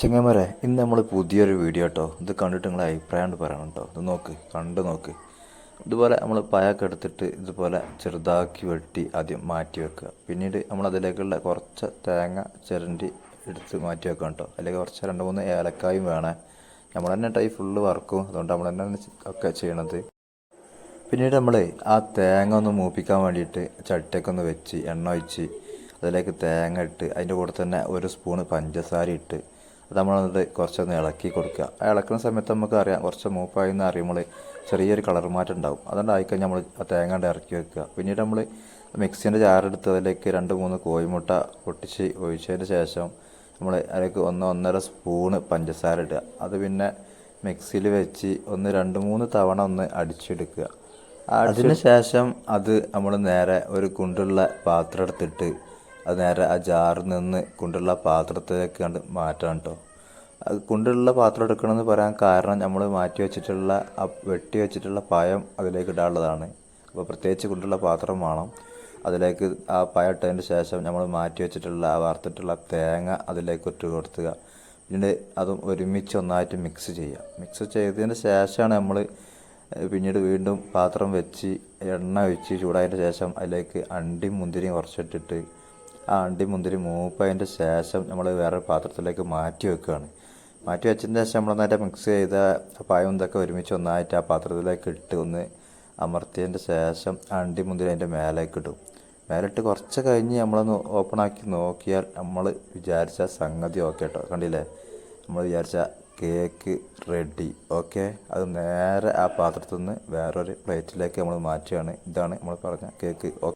ചെങ്ങന്മാരെ ഇന്ന് നമ്മൾ പുതിയൊരു വീഡിയോ കേട്ടോ ഇത് കണ്ടിട്ട് നിങ്ങളെ അഭിപ്രായം പറയണം കേട്ടോ ഇത് നോക്ക് കണ്ട് നോക്ക്. ഇതുപോലെ നമ്മൾ പയൊക്കെ എടുത്തിട്ട് ഇതുപോലെ ചെറുതാക്കി വെട്ടി ആദ്യം മാറ്റി വെക്കുക. പിന്നീട് നമ്മൾ അതിലേക്കുള്ള കുറച്ച് തേങ്ങ ചിരണ്ടി എടുത്ത് മാറ്റി വെക്കാം കേട്ടോ അല്ലെങ്കിൽ കുറച്ച് രണ്ട് മൂന്ന് ഏലക്കായും വേണേ. നമ്മൾ തന്നെ ടൈ ഫുള്ള് വറക്കും. അതുകൊണ്ട് നമ്മൾ തന്നെ ഒക്കെ ചെയ്യണത്. പിന്നീട് നമ്മൾ ആ തേങ്ങ ഒന്ന് മൂപ്പിക്കാൻ വേണ്ടിയിട്ട് ചട്ടിയൊക്കെ ഒന്ന് വെച്ച് എണ്ണ ഒഴിച്ച് അതിലേക്ക് തേങ്ങ ഇട്ട് അതിന്റെ കൂടെ തന്നെ ഒരു സ്പൂണ് പഞ്ചസാര ഇട്ട് അത് നമ്മളത് കുറച്ചൊന്ന് ഇളക്കി കൊടുക്കുക. ആ ഇളക്കുന്ന സമയത്ത് നമുക്ക് അറിയാം കുറച്ച് മൂപ്പായി എന്ന് അറിയുമ്പോൾ ചെറിയൊരു കളർ മാറ്റം ഉണ്ടാവും. അതുകൊണ്ട് ആയിക്കഴിഞ്ഞാൽ നമ്മൾ ആ തേങ്ങ കൊണ്ട് ഇറക്കി വെക്കുക. പിന്നീട് നമ്മൾ മിക്സിന്റെ ജാറെടുത്ത് അതിലേക്ക് രണ്ട് മൂന്ന് കോഴിമുട്ട പൊട്ടിച്ച് ഒഴിച്ചതിന് ശേഷം നമ്മൾ അതിലേക്ക് ഒന്ന് ഒന്നര സ്പൂണ് പഞ്ചസാര ഇടുക. അത് പിന്നെ മിക്സിയിൽ വെച്ച് ഒന്ന് രണ്ട് മൂന്ന് തവണ ഒന്ന് അടിച്ചെടുക്കുക. അതിന് ശേഷം അത് നമ്മൾ നേരെ ഒരു കുണ്ടുള്ള പാത്രം എടുത്തിട്ട് അത് നേരെ ആ ജാറിൽ നിന്ന് കൊണ്ടുള്ള പാത്രത്തിലേക്ക് കണ്ട് മാറ്റാം കേട്ടോ അത് കൊണ്ടുള്ള പാത്രം എടുക്കണമെന്ന് പറയാൻ കാരണം നമ്മൾ മാറ്റി വെച്ചിട്ടുള്ള വെട്ടി വെച്ചിട്ടുള്ള പായം അതിലേക്ക് ഇടാനുള്ളതാണ്. അപ്പോൾ പ്രത്യേകിച്ച് കൊണ്ടുള്ള പാത്രം വേണം. അതിലേക്ക് ആ പായ ഇട്ടതിന് ശേഷം നമ്മൾ മാറ്റി വെച്ചിട്ടുള്ള ആ വറുത്തിട്ടുള്ള തേങ്ങ അതിലേക്ക് ഇട്ട് കൊടുത്തുക. പിന്നീട് അതും ഒരുമിച്ച് ഒന്നായിട്ട് മിക്സ് ചെയ്യുക. മിക്സ് ചെയ്തതിന് ശേഷമാണ് നമ്മൾ പിന്നീട് വീണ്ടും പാത്രം വെച്ച് എണ്ണ ഒഴിച്ച് ചൂടായതിന് ശേഷം അതിലേക്ക് അണ്ടിയും മുന്തിരിയും കുറച്ചിട്ടിട്ട് ആ അണ്ടി മുന്തിരി മൂപ്പതിന്റെ ശേഷം നമ്മൾ വേറെ പാത്രത്തിലേക്ക് മാറ്റി വെക്കുകയാണ്. മാറ്റി വെച്ചതിന് ശേഷം നേരെ മിക്സ് ചെയ്ത പായം ഇതൊക്കെ ഒരുമിച്ച് ഒന്നായിട്ട് ആ പാത്രത്തിലേക്ക് ഇട്ട് ഒന്ന് അമർത്തിയതിന്റെ ശേഷം അണ്ടി മുന്തിരി അതിന്റെ മേലേക്ക് ഇടും. മേലിട്ട് കുറച്ച് കഴിഞ്ഞ് നമ്മളൊന്ന് ഓപ്പൺ ആക്കി നോക്കിയാൽ നമ്മൾ വിചാരിച്ച സംഗതി ഓക്കെ കേട്ടോ കണ്ടില്ലേ? നമ്മൾ വിചാരിച്ച കേക്ക് റെഡി ഓക്കെ അത് നേരെ ആ പാത്രത്തിൽ നിന്ന് വേറൊരു പ്ലേറ്റിലേക്ക് നമ്മൾ മാറ്റുകയാണ്. ഇതാണ് നമ്മൾ പറഞ്ഞ കേക്ക്